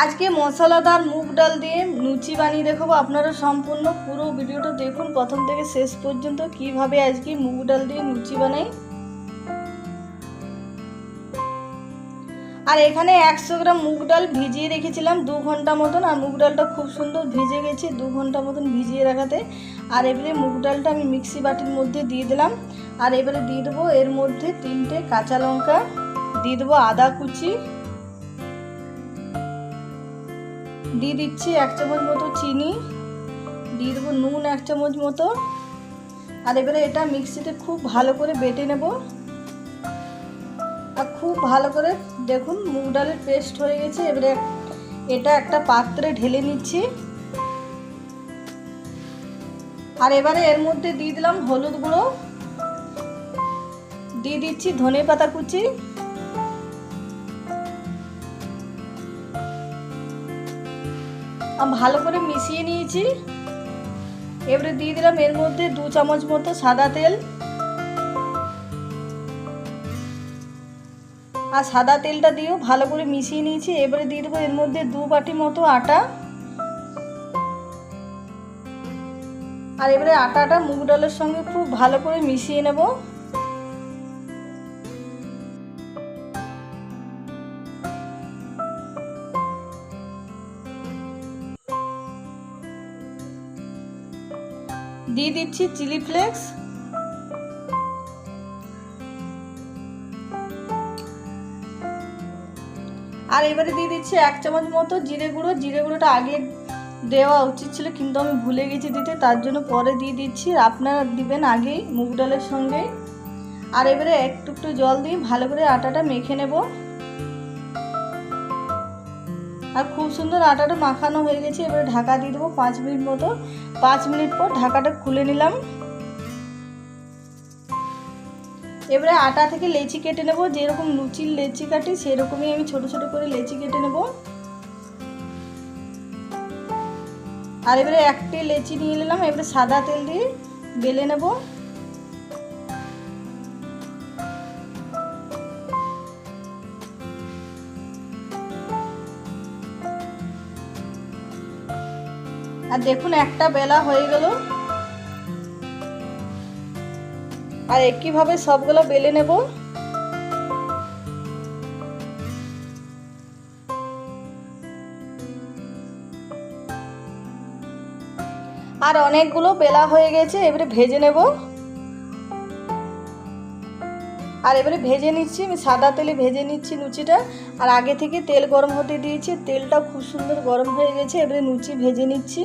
আজকে মশলাদার মুগ ডাল দিয়ে লুচি বানিয়ে দেখাবো। আপনারা সম্পূর্ণ পুরো ভিডিওটা দেখুন। প্রথম থেকে শেষ পর্যন্ত কীভাবে আজকে মুগ ডাল দিয়ে লুচি বানাই। আর এখানে একশো গ্রাম মুগ ডাল ভিজিয়ে রেখেছিলাম দু ঘণ্টা মতন। আর মুগ ডালটা খুব সুন্দর ভিজে গেছে দু ঘণ্টা মতন ভিজিয়ে রাখাতে। আর এবারে মুগ ডালটা আমি মিক্সি বাটির মধ্যে দিয়ে দিলাম। আর এবারে দিয়ে দেবো এর মধ্যে তিনটে কাঁচা লঙ্কা, দিয়ে দেবো আদা কুচি দিয়ে দিচ্ছি এক চামচ মতো চিনি, দিয়ে দেবো নুন এক চামচ মতো। আর এবারে এটা মিক্সিতে খুব ভালো করে বেটে নেব। আর খুব ভালো করে দেখুন মুগ ডালের পেস্ট হয়ে গেছে। এবারে এটা একটা পাত্রে ঢেলে নিচ্ছি। আর এবারে এর মধ্যে দিয়ে দিলাম হলুদ গুঁড়ো। দিয়ে দিচ্ছি ধনে পাতা কুচি। ভালো করে মিশিয়ে নিয়েছি। এবারে দিয়ে দিলাম এর মধ্যে দু চামচ মতো সাদা তেল। আর সাদা তেলটা দিয়েও ভালো করে মিশিয়ে নিয়েছি। এবারে দিয়ে দেবো এর মধ্যে দু বাটি মতো আটা। আর এবারে আটাটা মুগ ডালের সঙ্গে খুব ভালো করে মিশিয়ে নেব। দিয়ে দিচ্ছি চিলি ফ্লেক্স। আর এবারে দিয়ে দিচ্ছি এক চামচ মতো জিরে গুঁড়ো। জিরে গুঁড়োটা আগে দেওয়া উচিত ছিল, কিন্তু আমি ভুলে গেছি দিতে, তার জন্য পরে দিয়ে দিচ্ছি। আপনারা দিবেন আগেই মুগ ডালের সঙ্গে। আর এবারে একটু একটু জল দিয়ে ভালো করে আটাটা মেখে নেব। আর খুব সুন্দর আটাটা মাখানো হয়ে গেছে। এবারে ঢাকা দিয়ে দেবো পাঁচ মিনিট মতো। পাঁচ মিনিট পর ঢাকাটা খুলে নিলাম। এবারে আটা থেকে লেচি কেটে নেব। যেরকম লুচির লেচি কাটি, সেরকমই আমি ছোট ছোট করে লেচি কেটে নেব। আর এবারে একটি লেচি নিয়ে নিলাম। এবারে সাদা তেল দিয়ে বেলে নেব। আর দেখুন, একটা বেলা হয়ে গেল। আর একইভাবে সবগুলো বেলে নেব? আর অনেকগুলো বেলা হয়ে গেছে, এবারে ভেজে নেব। আর এবারে ভেজে নিচ্ছি, আমি সাদা তেলে ভেজে নিচ্ছি লুচিটা। আর আগে থেকে তেল গরম হতে দিয়েছি তেলটা খুব সুন্দর গরম হয়ে গেছে, এবারে লুচি ভেজে নিচ্ছি।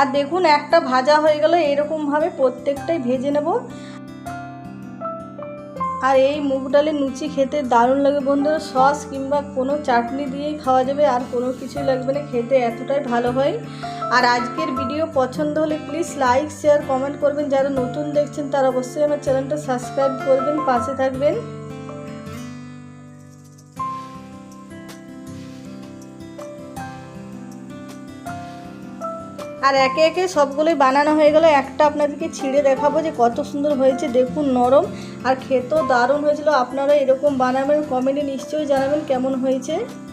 আর দেখুন, একটা ভাজা হয়ে গেল, এরকমভাবে প্রত্যেকটাই ভেজে নেব। আর এই মুগ ডালের লুচি খেতে দারুণ লাগে বন্ধুরা। সস কিংবা কোনো চাটনি দিয়েই খাওয়া যাবে, আর কোনো কিছু লাগবে না, খেতে এতটাই ভালো হয়। আর আজকের ভিডিও পছন্দ হলে প্লিজ লাইক শেয়ার কমেন্ট করবেন। যারা নতুন দেখছেন, তারা অবশ্যই আমার চ্যানেলটা সাবস্ক্রাইব করবেন, পাশে থাকবেন। আর একে একে সবগুলোই বানানো হয়ে গেল। একটা আপনাদেরকে ছিঁড়ে দেখাবো যে কত সুন্দর হয়েছে। দেখুন, নরম আর খেতেও দারুণ হয়েছিল। আপনারা এরকম বানাবেন, কমেন্টে নিশ্চয়ই জানাবেন কেমন হয়েছে।